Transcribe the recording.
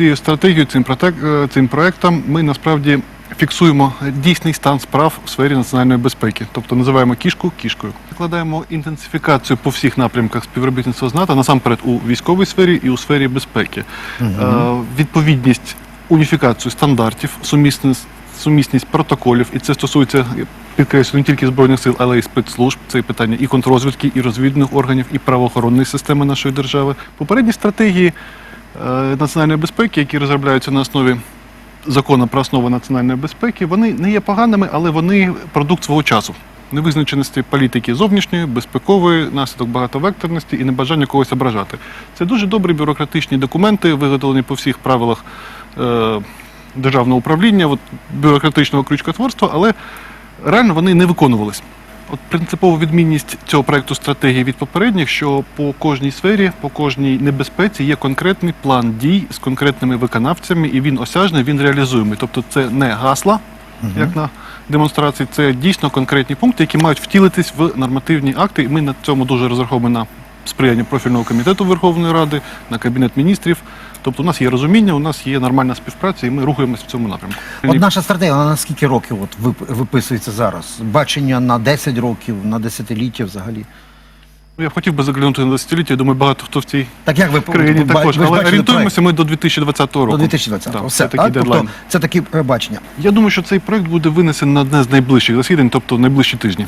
цією стратегією, цим, е, цим проектом ми насправді фіксуємо дійсний стан справ в сфері національної безпеки, тобто називаємо кішку кішкою. Закладаємо інтенсифікацію по всіх напрямках співробітництва з НАТО, насамперед у військовій сфері і у сфері безпеки. Е, відповідність, уніфікацію стандартів, сумісність, сумісність протоколів, і це стосується я підкреслюю не тільки збройних сил, але й спецслужб. Це питання і контрозвідки, і розвідних органів, і правоохоронної системи нашої держави. Попередні стратегії національної безпеки, які розробляються на основі закону про основи національної безпеки, вони не є поганими, але вони продукт свого часу. Невизначеності політики зовнішньої, безпекової, наслідок багатовекторності і небажання когось ображати. Це дуже добрі бюрократичні документи, виготовлені по всіх правилах е, державного управління, от, бюрократичного крючкотворства, але реально вони не виконувались. От принципова відмінність цього проекту стратегії від попередніх, що по кожній сфері, по кожній небезпеці є конкретний план дій з конкретними виконавцями, і він осяжний, він реалізуємий. Тобто це не гасла, як на демонстрації, це дійсно конкретні пункти, які мають втілитись в нормативні акти. І ми на цьому дуже розраховуємо на сприяння профільного комітету Верховної Ради, на кабінет міністрів. Тобто, у нас є розуміння, у нас є нормальна співпраця, і ми рухаємось в цьому напрямку. От наша стратегія, вона на скільки років от виписується зараз? Бачення на 10 років, на десятиліття взагалі. Ну, Я хотів би заглянути на десятиліття. Я думаю, багато хто в цій Так як ви країні ви- ви також, ж але орієнтуємося ми до 2020 року. до 2020 Да, Все, це такий так? дедлайн. Тобто це таке е, бачення. Я думаю, що цей проект буде винесений на одне з найближчих засідань, тобто найближчі тижні.